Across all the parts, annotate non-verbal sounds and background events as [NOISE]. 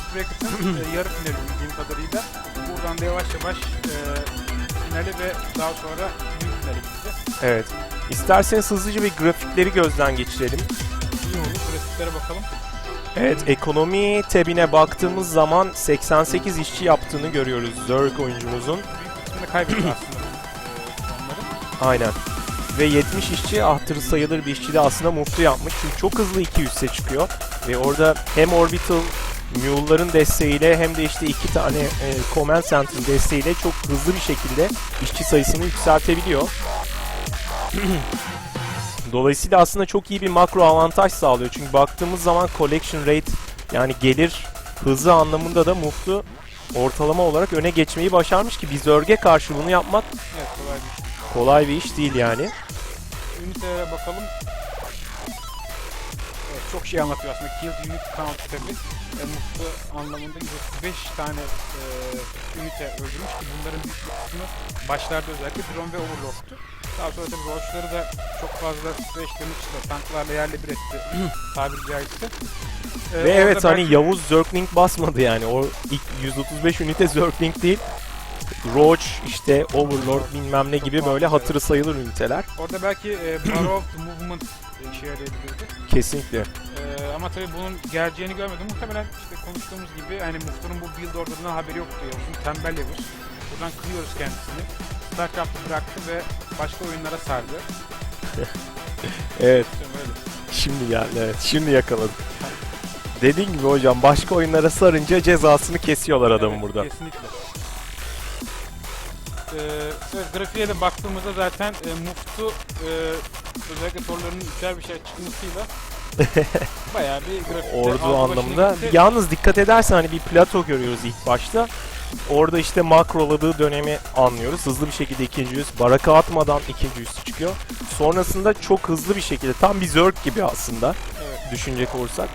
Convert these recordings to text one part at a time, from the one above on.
Quest Bracket'ın [CLEARS THROAT] e, yarı finali bildiğim kadarıyla. Buradan da yavaş yavaş e, finali ve daha sonra büyük finale gideceğiz. Evet. İsterseniz hızlıca bir grafikleri gözden geçirelim. İyi olur. Grafiklere bakalım. Evet, ekonomi tabine baktığımız zaman 88 işçi yaptığını görüyoruz Zerg oyuncumuzun. Büyük kısmını kaybetti [CLEARS THROAT] aslında e, onların. Aynen. Ve 70 işçi hatırı sayılır bir işçi de aslında mutlu yapmış. Çünkü çok hızlı 200'e çıkıyor. Ve orada hem Orbital Mule'ların desteğiyle hem de işte iki tane e, Command Center desteğiyle çok hızlı bir şekilde işçi sayısını yükseltebiliyor. [CLEARS THROAT] Dolayısıyla aslında çok iyi bir makro avantaj sağlıyor. Çünkü baktığımız zaman collection rate yani gelir hızı anlamında da Muftu ortalama olarak öne geçmeyi başarmış ki biz örge karşı bunu yapmak Evet kolay bir iş. kolay bir iş değil yani. Ünitelere bakalım. Çok şey anlatıyor aslında. Killed Unit Count tabi. E, mutlu anlamında 135 tane e, ünite öldürmüş ki bunların bir kısmı başlarda özellikle drone ve overlord'tu. Daha sonra tabi roachları da çok fazla damage'la tanklarla yerle bir etti [CLEARS THROAT] tabiri caizse. E, Ve evet hani belki- Yavuz Zergling basmadı yani. O ilk 135 ünite Zergling değil. Roach işte Overlord bilmem ne gibi böyle hatırı sayılır üniteler. Orada belki e, Bar of the Movement e, işe yarayabilirdi. Kesinlikle. Ee, ama tabii bunun geleceğini görmedim. Muhtemelen işte konuştuğumuz gibi hani Muhtar'ın bu build order'ından haberi yoktu Yavuz'un. Tembel Yavuz. Buradan kırıyoruz kendisini. StarCraft'ı bıraktı ve başka oyunlara sardı. [LAUGHS] Evet şimdi geldi evet şimdi yakaladım. Dediğin gibi hocam başka oyunlara sarınca cezasını kesiyorlar adamın Evet, burada. Kesinlikle. Evet, grafiğe de baktığımızda zaten e, Muftu e, özellikle torlarının güzel bir şey çıkmasıyla [LAUGHS] bayağı bir grafikte Ordu anlamında. gitti. Yalnız dikkat edersen hani bir plato görüyoruz ilk başta. Orada işte makroladığı dönemi anlıyoruz. Hızlı bir şekilde ikinci yüz, baraka atmadan ikinci üstü çıkıyor. Sonrasında çok hızlı bir şekilde, tam bir Zerg gibi aslında Evet. düşünecek olursak.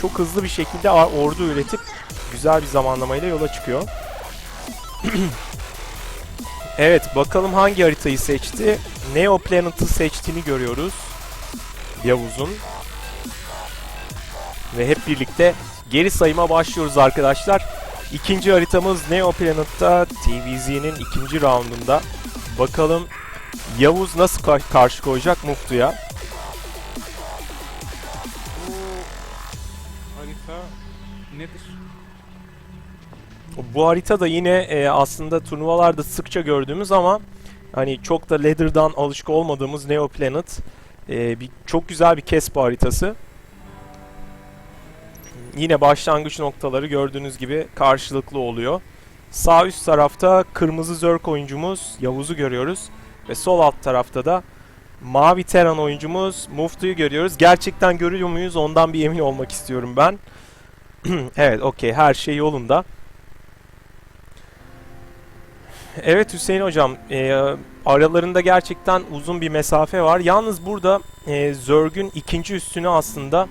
Çok hızlı bir şekilde ordu üretip güzel bir zamanlamayla yola çıkıyor. [CLEARS THROAT] evet bakalım hangi haritayı seçti. Neo Planet'ı seçtiğini görüyoruz. Yavuz'un. Ve hep birlikte geri sayıma başlıyoruz arkadaşlar. İkinci haritamız Neo Planet'ta TVZ'nin ikinci roundunda. Bakalım Yavuz nasıl ka- karşı koyacak Muftu'ya. Bu harita nedir? Bu harita da yine e, aslında turnuvalarda sıkça gördüğümüz ama hani çok da ladder'dan alışık olmadığımız Neo Planet. E, bir, çok güzel bir Kespa haritası. Yine başlangıç noktaları gördüğünüz gibi karşılıklı oluyor. Sağ üst tarafta kırmızı Zerg oyuncumuz Yavuz'u görüyoruz. Ve sol alt tarafta da mavi Terran oyuncumuz Muftu'yu görüyoruz. Gerçekten görüyor muyuz ondan bir emin olmak istiyorum ben. [CLEARS THROAT] evet okey her şey yolunda. Evet Hüseyin hocam, e, aralarında gerçekten uzun bir mesafe var. Yalnız burada e, Zerg'ün ikinci üstünü aslında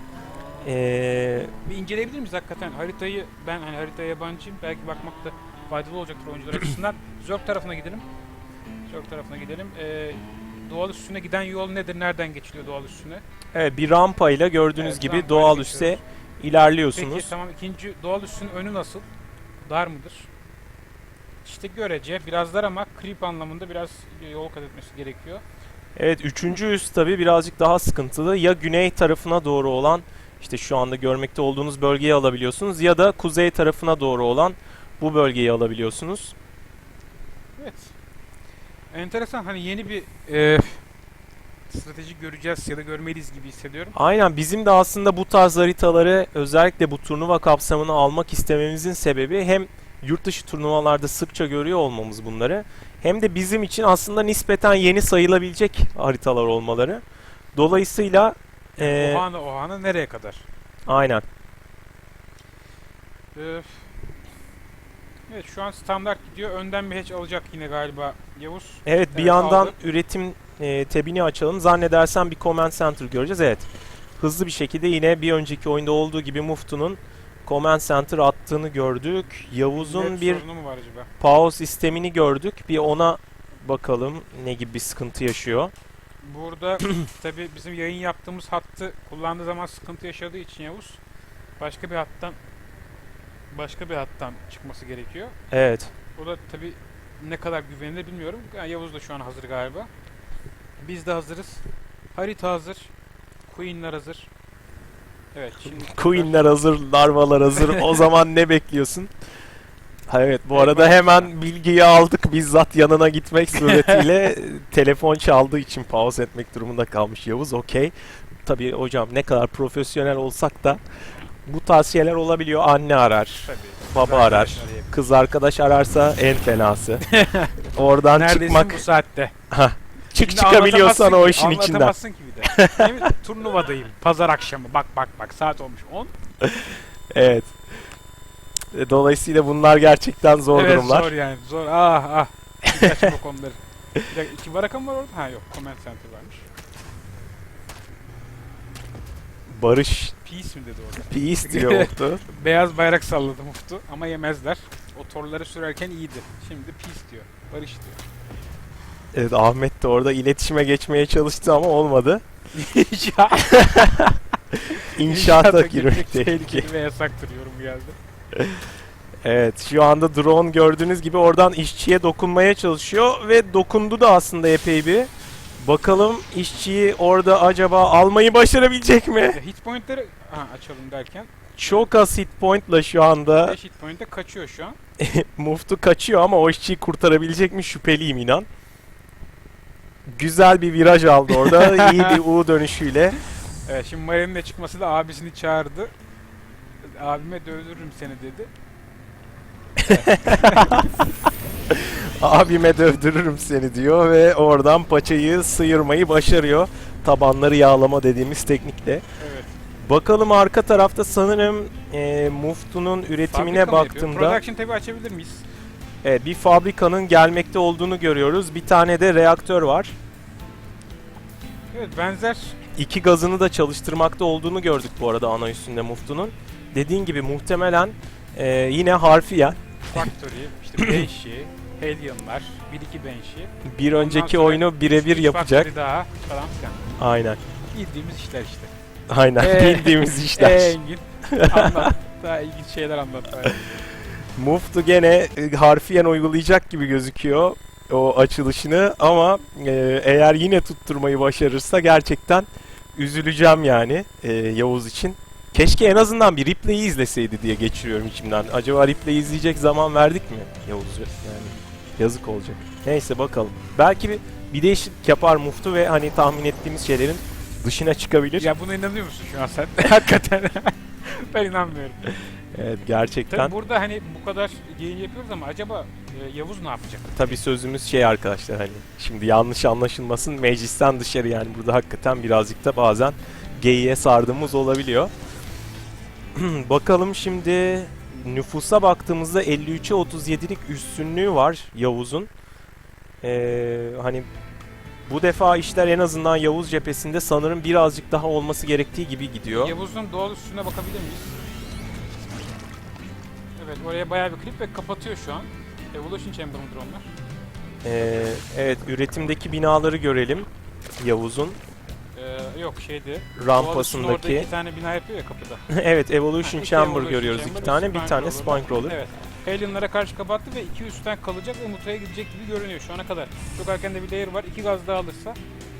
e, Bir inceleyebilir miyiz hakikaten? Haritayı ben hani haritaya yabancıyım. Belki bakmak da faydalı olacaktır oyuncular açısından. [CLEARS THROAT] Zörg tarafına gidelim. Zörg tarafına gidelim. Ee, doğal üstüne giden yol nedir? Nereden geçiliyor doğal üstüne? evet, bir rampayla gördüğünüz Evet, gibi doğal üste ilerliyorsunuz. Peki tamam ikinci doğal üstün önü nasıl? Dar mıdır? İşte görece biraz dar ama creep anlamında biraz yol kat etmesi gerekiyor. Evet üçüncü üst tabi birazcık daha sıkıntılı. Ya güney tarafına doğru olan işte şu anda görmekte olduğunuz bölgeyi alabiliyorsunuz ya da kuzey tarafına doğru olan bu bölgeyi alabiliyorsunuz. Evet. Enteresan hani yeni bir e, strateji göreceğiz ya da görmeliyiz gibi hissediyorum. Aynen bizim de aslında bu tarz haritaları özellikle bu turnuva kapsamını almak istememizin sebebi hem yurt dışı turnuvalarda sıkça görüyor olmamız bunları hem de bizim için aslında nispeten yeni sayılabilecek haritalar olmaları. Dolayısıyla eee, Ohana Ohana nereye kadar? aynen evet şu an standart gidiyor. Önden bir hatch alacak yine galiba Yavuz. Evet bir Evet, yandan aldı. üretim e, tabini açalım. Zannedersem bir command center göreceğiz. Evet. Hızlı bir şekilde yine bir önceki oyunda olduğu gibi Muftu'nun command center attığını gördük. Yavuz'un bir pause sistemini gördük. Bir ona bakalım ne gibi bir sıkıntı yaşıyor. Burada [CLEARS THROAT] tabi bizim yayın yaptığımız hattı kullandığı zaman sıkıntı yaşadığı için Yavuz başka bir hattan başka bir hattan çıkması gerekiyor. Evet. O da tabi ne kadar güvenilir bilmiyorum. Yani Yavuz da şu an hazır galiba. Biz de hazırız. Harita hazır. Queen'ler hazır. Evet şimdi Queen'ler hazır, larvalar hazır. o [LAUGHS] zaman ne bekliyorsun? Ha, Evet bu arada hemen bilgiyi aldık. Bizzat yanına gitmek [LAUGHS] suretiyle telefon çaldığı için pause etmek durumunda kalmış Yavuz. Okey. Tabii hocam ne kadar profesyonel olsak da bu tavsiyeler olabiliyor. Anne arar, tabii. baba Kız arar, arayabilir. kız arkadaş ararsa en fenası. [LAUGHS] Oradan Neredesin çıkmak, bu saatte? Çık Şimdi çıkabiliyorsan o işin içinden. Anlatamazsın ki bir de. [LAUGHS] Turnuvadayım. Pazar akşamı. Bak bak bak saat olmuş 10. Evet. E, Dolayısıyla bunlar gerçekten zor evet durumlar. zor yani. Zor. Ah ah. Bir açma o konuları. Bir dakika iki baraka mı var orada? Ha yok. Command Center varmış. Barış Peace mi dedi orada? peace diyor Mutlu. [LAUGHS] Beyaz bayrak salladı Muftu ama yemezler. O torları sürerken iyiydi. Şimdi peace diyor. Barış diyor. Evet Ahmet de orada iletişime geçmeye çalıştı ama olmadı. [LAUGHS] İnşaat. İnşaata girmek tehlikeli. ve yasaktır yorumu [LAUGHS] geldi. Evet şu anda drone gördüğünüz gibi oradan işçiye dokunmaya çalışıyor ve dokundu da aslında epey bir. Bakalım işçiyi orada acaba almayı başarabilecek mi? Hit pointleri ha, açalım derken Çok az hit point'la şu anda 5 hit point'e kaçıyor şu an. [LAUGHS] Muftu kaçıyor ama o işçiyi kurtarabilecek mi şüpheliyim inan. Güzel bir viraj aldı orada. [LAUGHS] iyi bir U dönüşüyle. Evet şimdi Maria'nın de çıkması da abisini çağırdı. Abime dövdürürüm seni dedi. [LAUGHS] Abime dövdürürüm seni diyor ve oradan paçayı sıyırmayı başarıyor. Tabanları yağlama dediğimiz teknikle. Evet. Bakalım arka tarafta sanırım e, Muftu'nun üretimine Fabrika mı yapıyor? baktığımda Production tabi açabilir miyiz? Evet, bir fabrikanın gelmekte olduğunu görüyoruz. Bir tane de reaktör var. Evet benzer İki gazını da çalıştırmakta olduğunu gördük bu arada ana üstünde Muftu'nun. Dediğin gibi muhtemelen e, yine harfiyen Factory, işte Banshee, Helion'lar, 1-2 Banshee. bir Ondan önceki sonra oyunu birebir üç yapacak. Factory daha falan filan. Aynen. Bildiğimiz işler işte. Aynen. Ee, [LAUGHS] Bildiğimiz [LAUGHS] işler. Ee, Engin anlat. Daha ilginç şeyler anlat. [LAUGHS] Muftu gene e, harfiyen uygulayacak gibi gözüküyor o açılışını ama e, eğer yine tutturmayı başarırsa gerçekten üzüleceğim yani e, Yavuz için. Keşke en azından bir replay'i izleseydi diye geçiriyorum içimden. Acaba replay'i izleyecek zaman verdik mi Yavuz? Yani yazık olacak. Neyse bakalım. Belki bir, bir değişiklik yapar Muftu ve hani tahmin ettiğimiz şeylerin dışına çıkabilir. ya buna inanıyor musun şu an sen? [LAUGHS] Hakikaten. ben inanmıyorum. Evet gerçekten. Tabii burada hani bu kadar yayın yapıyoruz ama acaba e, Yavuz ne yapacak? Tabii sözümüz şey arkadaşlar hani şimdi yanlış anlaşılmasın meclisten dışarı yani burada hakikaten birazcık da bazen geyiğe sardığımız olabiliyor. [CLEARS THROAT] Bakalım şimdi nüfusa baktığımızda 53'e 37'lik üstünlüğü var Yavuz'un. Ee, hani bu defa işler en azından Yavuz cephesinde sanırım birazcık daha olması gerektiği gibi gidiyor. Yavuz'un doğal üstüne bakabilir miyiz? Evet oraya bayağı bir klip ve kapatıyor şu an. Evolution Chamber mıdır onlar? Ee, evet üretimdeki binaları görelim Yavuz'un Ee, yok şeydi. Üstüne orada rampasındaki. iki tane bina yapıyor ya kapıda. [LAUGHS] evet Evolution Ha, Chamber Evolution görüyoruz Chamber, iki tane. bir tane Spine Spine Crawler. Evet. Alien'lara karşı kapattı ve iki üstten kalacak ve Mutra'ya gidecek gibi görünüyor şu ana kadar. Çok erken de bir layer var. İki gaz daha alırsa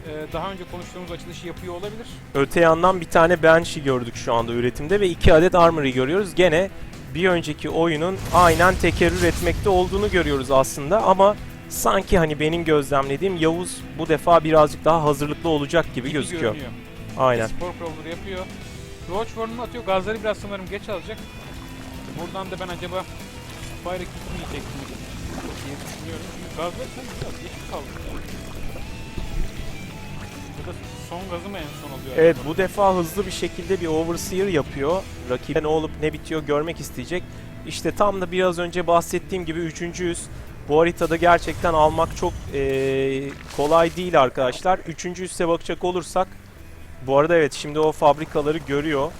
e, daha önce konuştuğumuz açılışı yapıyor olabilir. Öte yandan bir tane Banshee gördük şu anda üretimde ve iki adet Armory görüyoruz. Gene bir önceki oyunun aynen tekerrür etmekte olduğunu görüyoruz aslında ama sanki hani benim gözlemlediğim Yavuz bu defa birazcık daha hazırlıklı olacak gibi Gibi gözüküyor. görünüyor. Aynen. Spor Crawler yapıyor. Roach Warren'ı atıyor. Gazları biraz sanırım geç alacak. Buradan da ben acaba Fire gitmeyecek mi diye düşünüyorum. Çünkü gazları sanki biraz geç kaldı. Ya da son gazı mı en son oluyor? Evet bu defa hızlı bir şekilde bir overseer yapıyor. Rakibe ne olup ne bitiyor görmek isteyecek. İşte tam da biraz önce bahsettiğim gibi üçüncüyüz. Bu haritada gerçekten almak çok eee, kolay değil arkadaşlar. Üçüncü üste bakacak olursak bu arada evet şimdi o fabrikaları görüyor.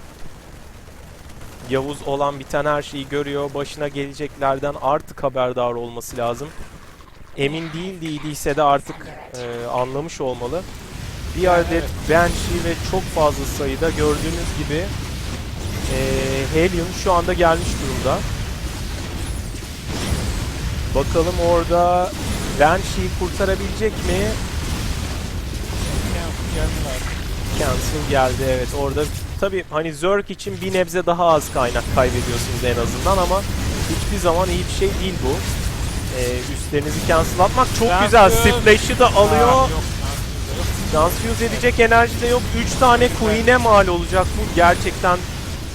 Yavuz olan biten her şeyi görüyor. Başına geleceklerden artık haberdar olması lazım. Emin değil değildiyse de artık eee, anlamış olmalı. Bir adet evet. Banshee ve çok fazla sayıda gördüğünüz gibi eee Helion şu anda gelmiş durumda. Bakalım orada Banshee'yi kurtarabilecek mi? Cancel geldi evet orada tabi hani Zerg için bir nebze daha az kaynak kaybediyorsunuz en azından ama hiçbir zaman iyi bir şey değil bu. Ee, üstlerinizi cancel atmak çok Cancel. güzel. Splash'ı da alıyor. yok. Transfuse edecek enerji de yok. 3 tane Queen'e mal olacak bu. Gerçekten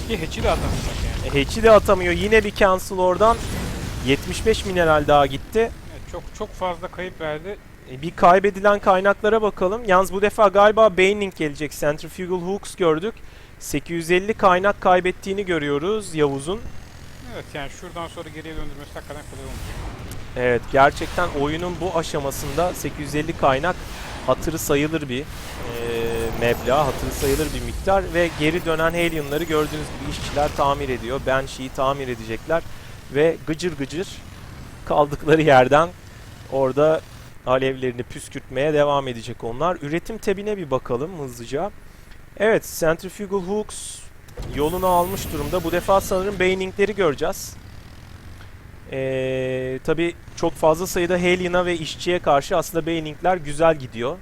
Ki hatch'i de atamayacak yani. Hatch'i de atamıyor. Yine bir cancel oradan. 75 mineral daha gitti. Evet, çok çok fazla kayıp verdi. E, Bir kaybedilen kaynaklara bakalım. Yalnız bu defa galiba Baning gelecek. Centrifugal Hooks gördük. 850 kaynak kaybettiğini görüyoruz Yavuz'un. Evet yani şuradan sonra geriye döndürmesi hakikaten kolay olmuş. Evet gerçekten oyunun bu aşamasında 850 kaynak hatırı sayılır bir eee meblağ, hatırı sayılır bir miktar ve geri dönen Alien'ları gördüğünüz gibi işçiler tamir ediyor. Banshee'yi tamir edecekler ve gıcır gıcır kaldıkları yerden orada alevlerini püskürtmeye devam edecek onlar. Üretim tabine bir bakalım hızlıca. Evet, Centrifugal Hooks yolunu almış durumda. Bu defa sanırım Baning'leri göreceğiz. Ee, tabii çok fazla sayıda Halien'a ve işçiye karşı aslında Baning'ler güzel gidiyor.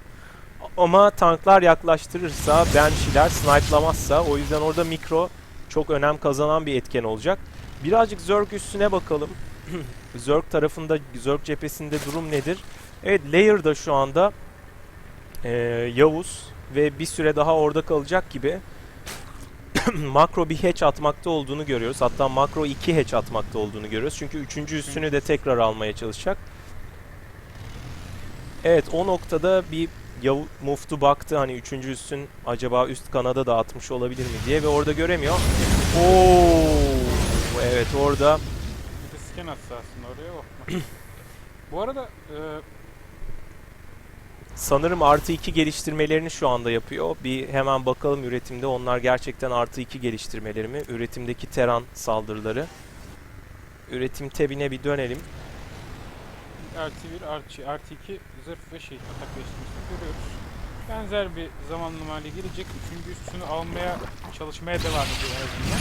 Ama tanklar yaklaştırırsa, Banshee'ler snipe'lamazsa o yüzden orada mikro çok önem kazanan bir etken olacak. Birazcık Zerg üstüne bakalım. [CLEARS THROAT] Zerg tarafında, Zerg cephesinde durum nedir? Evet, Layer'da şu anda ee, Yavuz ve bir süre daha orada kalacak gibi. [CLEARS THROAT] makro bir hatch atmakta olduğunu görüyoruz. Hatta makro 2 hatch atmakta olduğunu görüyoruz. Çünkü üçüncü üstünü de tekrar almaya çalışacak. Evet o noktada bir Yav Muftu baktı hani üçüncü üstün acaba üst kanada da atmış olabilir mi diye ve orada göremiyor. Oo, evet orada Bir de scan atsa aslında oraya o. [CLEARS THROAT] Bu arada e, sanırım artı 2 geliştirmelerini şu anda yapıyor. Bir hemen bakalım üretimde onlar gerçekten artı 2 geliştirmeleri mi? Üretimdeki teran saldırıları. Üretim tabine bir dönelim. artı 1, artı, artı 2 zırh ve şey atak geliştirmesini görüyoruz. Benzer bir zamanlamayla gelecek. Üçüncü üstünü almaya çalışmaya devam ediyor en azından.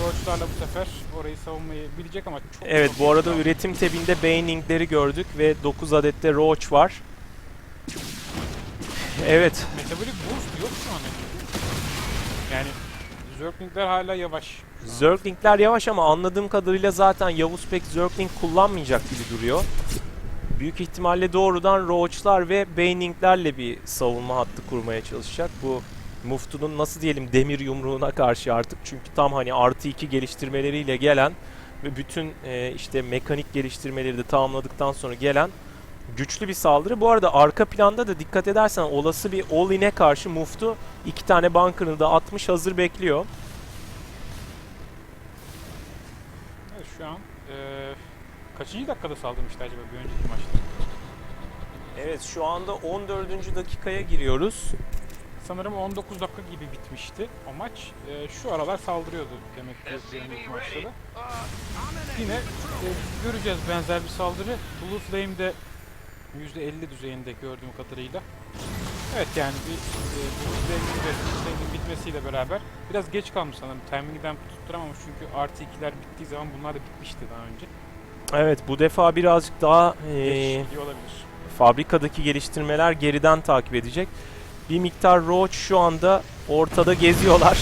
Roach'larla bu sefer orayı savunmayı bilecek ama çok Evet çok bu arada üretim tabinde Baning'leri gördük ve 9 adet de Roach var. Evet Metabolik boost yok şu an. Yani Zerglingler hala yavaş. Zerglingler yavaş ama anladığım kadarıyla zaten Yavuz pek Zergling kullanmayacak gibi duruyor. Büyük ihtimalle doğrudan Roach'lar ve Baning'lerle bir savunma hattı kurmaya çalışacak. Bu Muftu'nun nasıl diyelim demir yumruğuna karşı artık. Çünkü tam hani artı 2 geliştirmeleriyle gelen ve bütün e, işte mekanik geliştirmeleri de tamamladıktan sonra gelen güçlü bir saldırı. Bu arada arka planda da dikkat edersen olası bir all-in'e karşı Muftu iki tane bunker'ını da atmış hazır bekliyor. Evet, şu an eee kaçıncı dakikada saldırmıştı acaba bir önceki maçta? Evet şu anda 14. dakikaya giriyoruz. Sanırım 19 dakika gibi bitmişti o maç. Eee, şu aralar saldırıyordu demek ki önceki maçta da. Yine eee, göreceğiz benzer bir saldırı. Blue Flame'de %50 düzeyinde gördüğüm kadarıyla. Evet yani bir eee Blue Flame'in ve Blue Flame'in bitmesiyle beraber biraz geç kalmış sanırım. Timing'den tutturamamış çünkü artı ikiler bittiği zaman bunlar da bitmişti daha önce. Evet bu defa birazcık daha olabilir. fabrikadaki geliştirmeler geriden takip edecek. Bir miktar Roach şu anda ortada geziyorlar.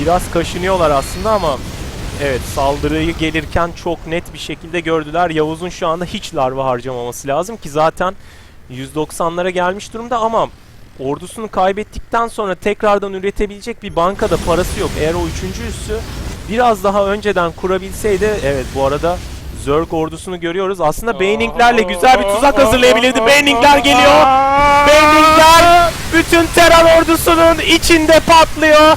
Biraz kaşınıyorlar aslında ama evet saldırıyı gelirken çok net bir şekilde gördüler. Yavuz'un şu anda hiç larva harcamaması lazım ki zaten 190'lara gelmiş durumda ama ordusunu kaybettikten sonra tekrardan üretebilecek bir bankada parası yok. Eğer o üçüncü üssü biraz daha önceden kurabilseydi evet bu arada Zerg ordusunu görüyoruz. Aslında Baning'lerle güzel bir tuzak hazırlayabilirdi. Baning'ler geliyor. Baning'ler bütün Terran ordusunun içinde patlıyor.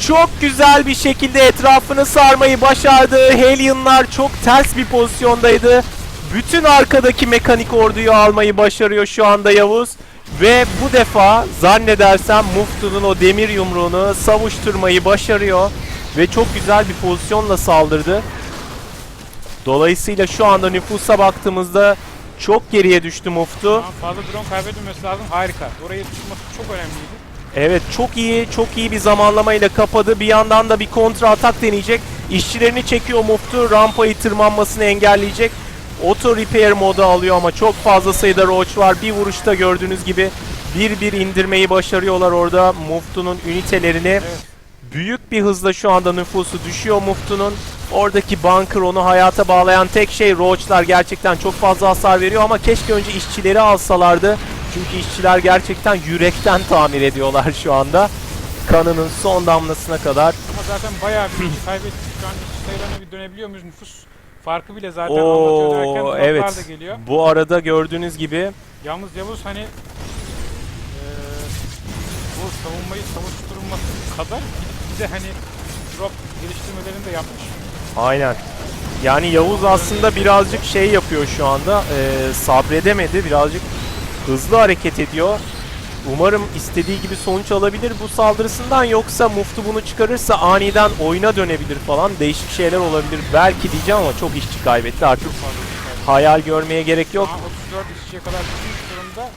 Çok güzel bir şekilde etrafını sarmayı başardı. Helion'lar çok ters bir pozisyondaydı. Bütün arkadaki mekanik orduyu almayı başarıyor şu anda Yavuz. Ve bu defa zannedersem Muftu'nun o demir yumruğunu savuşturmayı başarıyor. Ve çok güzel bir pozisyonla saldırdı. Dolayısıyla şu anda nüfusa baktığımızda çok geriye düştü Muftu. Tamam, fazla drone kaybetmemesi lazım. Harika. Orayı tutması çok önemliydi. Evet çok iyi çok iyi bir zamanlamayla kapadı. Bir yandan da bir kontra atak deneyecek. İşçilerini çekiyor Muftu. Rampayı tırmanmasını engelleyecek. Auto Repair modu alıyor ama çok fazla sayıda Roach var. Bir vuruşta gördüğünüz gibi bir bir indirmeyi başarıyorlar orada Muftu'nun ünitelerini. Evet. Büyük bir hızla şu anda nüfusu düşüyor Muftu'nun. Oradaki bunker onu hayata bağlayan tek şey Roach'lar gerçekten çok fazla hasar veriyor ama keşke önce işçileri alsalardı. Çünkü işçiler gerçekten yürekten tamir ediyorlar şu anda. Kanının son damlasına kadar. Ama zaten bayağı bir kişi kaybettik. Şu an işçi sayılarına bir dönebiliyor muyuz? Nüfus farkı bile zaten anlatıyor derken Oo evet. da geliyor. Bu arada gördüğünüz gibi Yalnız Yavuz hani bu savunmayı savuşturması kadar gidip bize hani drop geliştirmelerini de yapmış. aynen. Yani Yavuz aslında birazcık şey yapıyor şu anda. eee, sabredemedi. Birazcık hızlı hareket ediyor. Umarım istediği gibi sonuç alabilir bu saldırısından yoksa Muftu bunu çıkarırsa aniden oyuna dönebilir falan. Değişik şeyler olabilir. Belki diyeceğim ama çok işçi kaybetti artık. Hayal görmeye gerek yok. Ama 34 işçiye kadar düşmüş durumda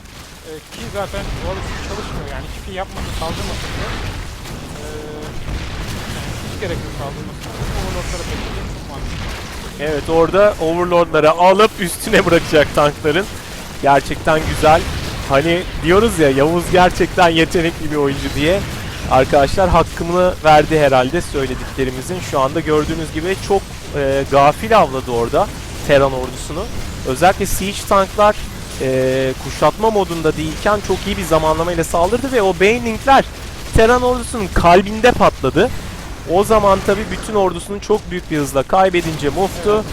Eee, ki zaten düzgün çalışmıyor yani hiçbir şey yapmadı saldırmasın diye. Eee hiç gerek yok saldırmasın. Overlord'lara çok mantıklı. Evet orada Overlord'ları alıp üstüne bırakacak tankların. Gerçekten güzel. Hani diyoruz ya Yavuz gerçekten yetenekli bir oyuncu diye. Arkadaşlar hakkını verdi herhalde söylediklerimizin. Şu anda gördüğünüz gibi çok e, gafil avladı orada Terran ordusunu. Özellikle siege tanklar e, kuşatma modunda değilken çok iyi bir zamanlamayla saldırdı ve o Baneling'ler Terran ordusunun kalbinde patladı. O zaman tabi bütün ordusunu çok büyük bir hızla kaybedince Muftu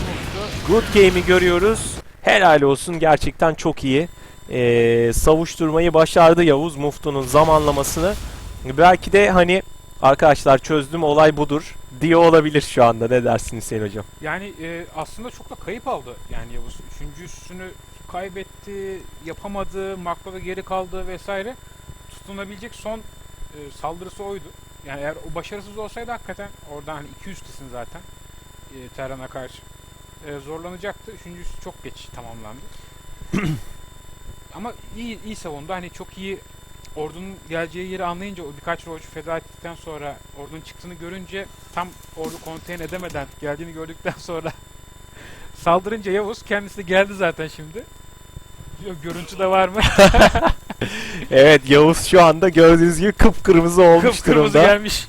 Good Game'i görüyoruz. Helal olsun gerçekten çok iyi. Ee, savuşturmayı başardı Yavuz Muftu'nun zamanlamasını. Belki de hani arkadaşlar çözdüm olay budur diye olabilir şu anda. Ne dersiniz Hüseyin Hocam? Yani e, aslında çok da kayıp aldı yani Yavuz. Üçüncüsünü kaybetti, yapamadı, makroda geri kaldı vesaire. Tutunabilecek son e, saldırısı oydu. Yani eğer o başarısız olsaydı hakikaten oradan hani 200'tesin zaten e, Terran'a karşı. E, zorlanacaktı. Üçüncüsü çok geç tamamlandı. [CLEARS THROAT] Ama iyi iyi savundu. Hani çok iyi ordunun geleceği yeri anlayınca o birkaç roach feda ettikten sonra ordunun çıktığını görünce tam ordu konteyn edemeden geldiğini gördükten sonra [LAUGHS] saldırınca Yavuz kendisi de geldi zaten şimdi. Görüntü de var mı? [LAUGHS] Evet Yavuz şu anda gördüğünüz gibi kıpkırmızı olmuş Kıpkırmızı durumda. gelmiş.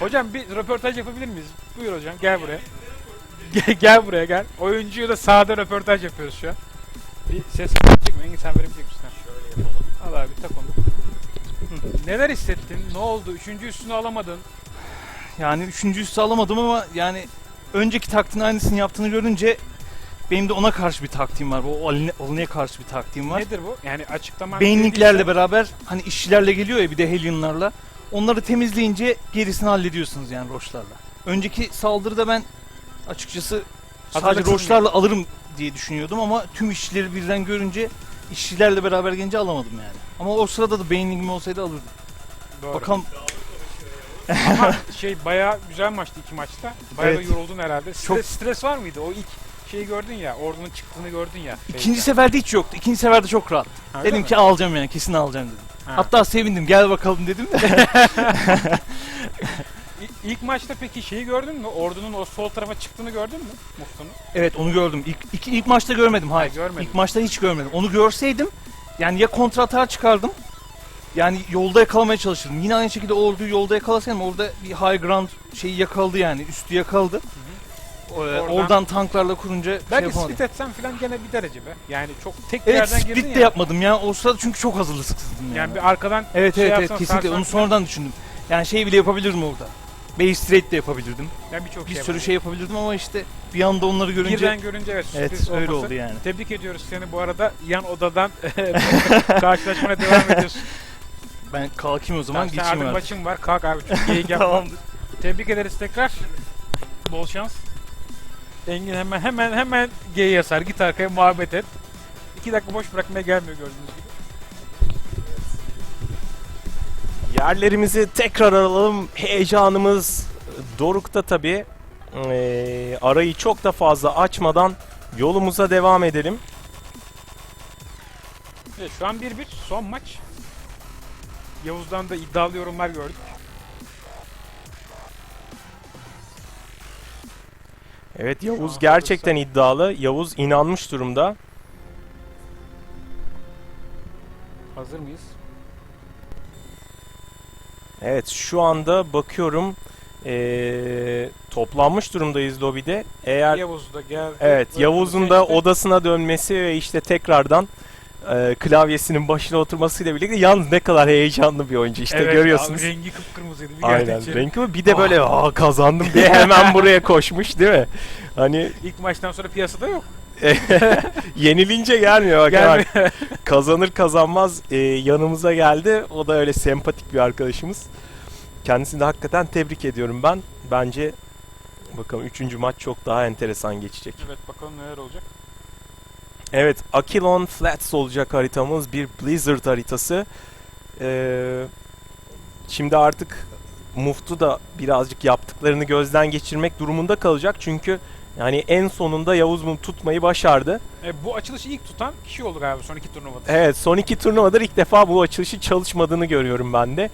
hocam bir röportaj yapabilir miyiz? Buyur hocam gel buraya. Gel, gel buraya gel. Oyuncuyu da sahada röportaj yapıyoruz şu an. Bir ses mi? Engin sen verebilecek misin? Şöyle yapalım. Al abi tak onu. Hı. Neler hissettin? Ne oldu? Üçüncü üstünü alamadın. Yani üçüncü üstü alamadım ama yani önceki taktiğin aynısını yaptığını görünce benim de ona karşı bir taktiğim var. O Aline- Aline'ye karşı bir taktiğim var. Nedir bu? Yani açıklaman Beyinliklerle beraber hani işçilerle geliyor ya bir de Helion'larla. Onları temizleyince gerisini hallediyorsunuz yani roşlarla. Önceki saldırıda ben açıkçası sadece roşlarla alırım diye düşünüyordum ama tüm işçileri birden görünce işçilerle beraber gelince alamadım yani. Ama o sırada da beyningim olsaydı alırdım. Doğru. Bakalım Ama [LAUGHS] şey bayağı güzel maçtı iki maçta. Bayağı Evet. da yoruldun herhalde. Stres, Çok- stres var mıydı? O ilk şeyi gördün ya, ordunun çıktığını gördün ya. ikinci Şeyden. seferde hiç yoktu. İkinci seferde çok rahat. Ha, öyle Dedim mi? ki alacağım yani kesin alacağım dedim. Ha. Hatta sevindim gel bakalım dedim de. [LAUGHS] İlk maçta peki şeyi gördün mü? Ordunun o sol tarafa çıktığını gördün mü? Muftun'un. evet onu gördüm. İlk, ilk, ilk maçta görmedim hayır. Ha, görmedim. İlk maçta hiç görmedim. Onu görseydim yani ya kontratağa çıkardım yani yolda yakalamaya çalışırdım. Yine aynı şekilde orduyu yolda yakalasaydım orada bir high ground şeyi yakaladı yani üstü yakaladı. Ee, Oradan- oradan, tanklarla kurunca şey Belki yapamadım. split etsen falan gene bir derece be. Yani çok tek bir Evet yerden girdin split de ya. yapmadım ya. O sırada çünkü çok hazırlıksızdım yani. Yani bir arkadan evet şey evet evet kesinlikle onu sonradan düşündüm. Yani şey bile yapabilirdim orada. Base straight de yapabilirdim. yani birçok Bir şey sürü şey yapabilirdim ama işte bir anda onları görünce Birden görünce evet evet sürpriz öyle olması. oldu yani. Tebrik ediyoruz seni bu arada yan odadan [LAUGHS] karşılaşmana devam ediyorsun. Ben kalkayım o zaman Tamam, sen geçeyim artık artık. maçın var kalk abi çok [LAUGHS] geyik yapma. Tamamdır. Tebrik ederiz tekrar. Bol şans. Engin hemen hemen hemen G'ye yazar. Git arkaya muhabbet et. İki dakika boş bırakmaya gelmiyor gördüğünüz gibi. Yerlerimizi tekrar alalım. Heyecanımız dorukta tabii. Ee, arayı çok da fazla açmadan yolumuza devam edelim. Evet, şu an 1-1 son maç. Yavuz'dan da iddialı yorumlar gördük. Evet Yavuz gerçekten iddialı. Yavuz inanmış durumda. Hazır mıyız? Evet şu anda bakıyorum ee, toplanmış durumdayız lobide. Eğer Yavuz da geldi. evet Ve Yavuz'un da odasına dönmesi ve işte tekrardan ee, klavyesinin başına oturmasıyla birlikte yalnız ne kadar heyecanlı bir oyuncu işte Evet, görüyorsunuz. Abi, rengi kıpkırmızıydı. Bir Aynen. Renkli bir de böyle aa kazandım diye hemen buraya koşmuş değil mi? Hani İlk maçtan sonra piyasada yok. [LAUGHS] yenilince gelmiyor bak Gelmiyor. hemen. Kazanır kazanmaz e, yanımıza geldi. O da öyle sempatik bir arkadaşımız. Kendisini de hakikaten tebrik ediyorum ben. Bence bakalım 3. maç çok daha enteresan geçecek. Evet bakalım neler olacak. Evet, Akilon Flats olacak haritamız. Bir Blizzard haritası. Ee, şimdi artık Muft'u da birazcık yaptıklarını gözden geçirmek durumunda kalacak. Çünkü yani en sonunda Yavuz Mum tutmayı başardı. E, bu açılışı ilk tutan kişi olur galiba son iki turnuvada. Evet, son iki turnuvadır ilk defa bu açılışı çalışmadığını görüyorum ben de.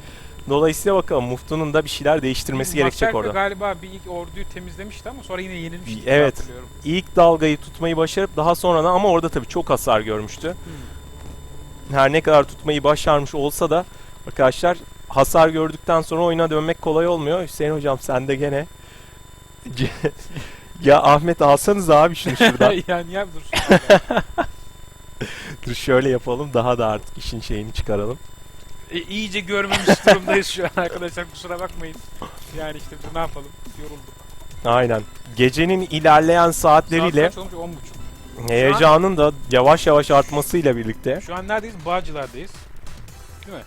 Dolayısıyla bakalım Muftu'nun da bir şeyler değiştirmesi gerekecek Masberk de orada. galiba bir ilk orduyu temizlemişti ama sonra yine yenilmişti. Evet. İlk dalgayı tutmayı başarıp daha sonradan ama orada tabii çok hasar görmüştü. her ne kadar tutmayı başarmış olsa da arkadaşlar hasar gördükten sonra oyuna dönmek kolay olmuyor. Hüseyin hocam sen de gene [LAUGHS] ya Ahmet alsanız abi şunu [LAUGHS] şuradan. yani ya dur. [LAUGHS] Dur şöyle yapalım daha da artık işin şeyini çıkaralım. E, iyice görmemiş durumdayız şu an arkadaşlar kusura bakmayın. Yani işte biz ne yapalım yorulduk. Aynen. Gecenin ilerleyen saatleriyle Saat kaç olmuş? 10.30. heyecanın da yavaş yavaş artmasıyla birlikte Şu an neredeyiz? Bağcılar'dayız. Değil mi?